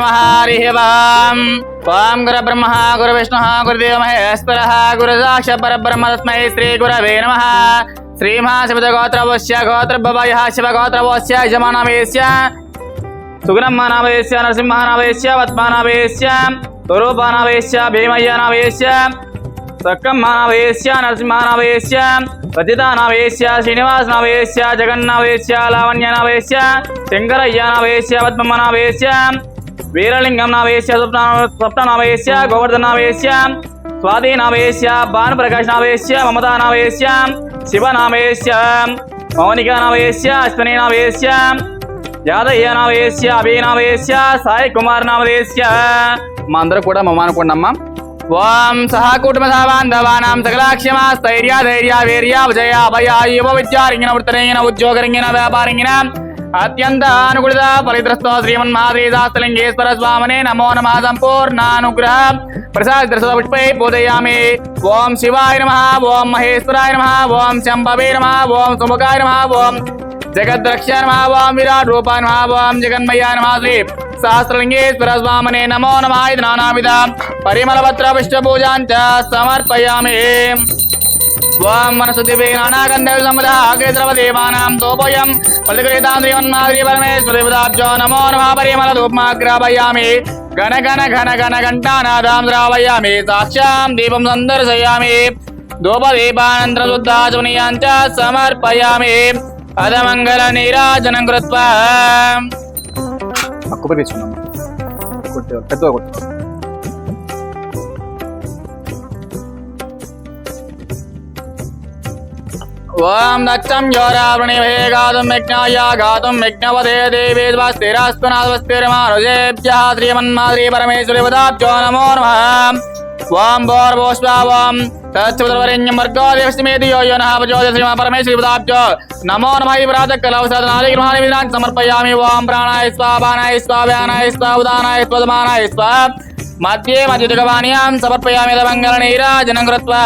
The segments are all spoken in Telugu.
नम हरि वाम वाम गुर ब्रह्म गुर विष्णु गुरदेव महेश्वर गुर साक्ष पर ब्रह्म तस्म श्री गुरव नम नमः हरिः वाम् त्वां गुरुब्रह्मः गुरुविष्णुः गुरुदेवमहेश्वरः गुरुसाक्ष परब्रह्म तस्मै श्रीगुरवे नमः। श्रीमहाशिवगोत्रवस्य गोत्रभवयः शिवगोत्रवस्य यजमानावेश्य, सुगुणम्मानावेश्य, नरसिंहानावेश्य वत्मानावेश्य स्वरूपानावेश्य, भीमय्यानावेश्य सक्कम्मानावेश्य नरसिंहानावेश्य, पतितानावेश्य, श्रीनिवासनावेश्य, जगन्नावेश्य, लावण्यानावेश्य, शङ्करय्यानावेश्य पद्मनावेश्य వీరలింగం నావేశ్య స్వప్న నావేశ్య గోవర్ధన నావేశ్య స్వాతి నావేశ్య భానుప్రకాశ్ నావేశ్య మమతా నావేశ్య శివ నావేశ్య మౌనిక నావేశ్య అశ్విని నావేశ్య యాదయ్య నావేశ్య అభి నావేశ్య సాయి కుమార్ నావేశ్య మా అందరూ కూడా మమ్మ అనుకోండి అమ్మా ఓం సహా కుటుంబ సహబాంధవానాం సకలాక్షమ స్థైర్య ధైర్య వీర్య విజయ అభయ యువ విద్యారింగిన వృత్తరంగిన ఉద్యోగరంగిన వ్యాపారంగిన అత్యంత అనుకూలిత ఫలిద్రస్తో శ్రీమన్ మహాద్రీదాస్తలింగేశ్వర స్వామనే నమో నమ సంపూర్ణానుగ్రహ. ప్రసాద పుష్పై పూజయామి. ఓం శివాయ నమ ఓం మహేశ్వరాయ నమ ఓం శంభవే నమ ఓం సుముఖాయ నమ ఓం జగద్రక్ష నమ ఓం విరాట్ రూపాయ నమ ఓం జగన్మయ్య నమ శ్రీ సహస్రలింగేశ్వర స్వామనే నమో నమ. ఇది నానావిధ పరిమళపత్ర పుష్పూజాంచ సమర్పయామి. ఓం మనసు దివే నానాగంధ సముదాగ్రేద్రవ దేవానాం తోపోయం పల్లికృతాం శ్రీమన్మాద్రి నమో నమ ధూప్మాగ్రాపయామి గణ గణ ఘన ఘన ఘంటానాదాం ద్రావయామి సాక్ష్యాం దీపం సందర్శయామి ధూపదీపానంతర సమర్పయామి పదమంగళ నీరాజనం కృత్వా కొబ్బరి పెద్దగా కొట్టు. ओम दक्षम ज्योरावृणिभेगातुं यज्ञाया गातुं यज्ञपदे देवे नमो नमः। वां भोर्भोस्वां नमो। समर्पयामि। वां प्राणाय स्वापानाय स्वाव्यानाय स्वावदानाय स्वदमानाय स्वा कृत्वा।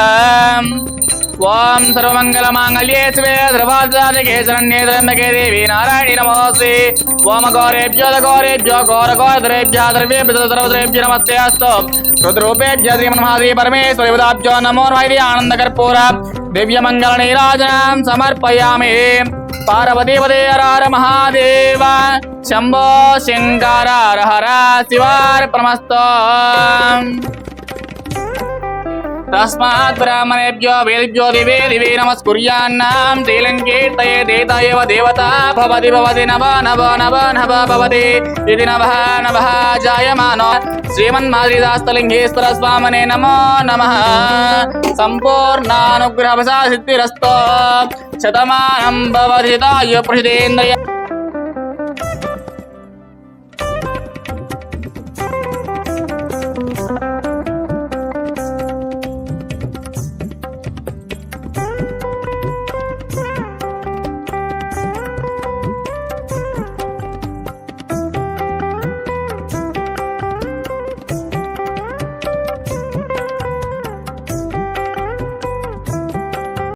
వ్యానాయ స్వా ఉదానాయ ఓం సర్వమంగళమాంగళ్యే శివే ద్రవాజాతకే శరణ్యే త్రయంబకే దేవి నారాయణి నమోస్తే. ఓమ ఘోరేభ్యో గౌరేభ్యో ఘోర ఘోరధరేభ్య ద్రవ్యేభ్య ద్రవద్రేభ్య నమస్తే అస్తు. రుద్రూపేభ్య శ్రీమన్మహాదేవి పరమేశ్వరి పదాభ్యో నమో నైది ఆనందకర్పూర దివ్యమంగళ నీరాజనాం సమర్పయామి. పార్వతీ పదే హర మహాదేవ శంభో శంకర హర హర శివార్పణమస్తో. తస్మాత్ బ్రాహ్మణేభ్యో వేదిభ్యో దివే దివే నమస్కుర్యాన్నాం శ్రీలంకేర్తయే దేతాయవ దేవత భవతి భవతి నవ నవ నవ నవ భవతి ఇది నవ నవ జాయమానో శ్రీమన్మాద్రిదాస్తలింగేశ్వర స్వామనే నమో నమ సంపూర్ణానుగ్రహ సిద్ధిరస్తో శతమానం భవతి ప్రసిదేంద్రియ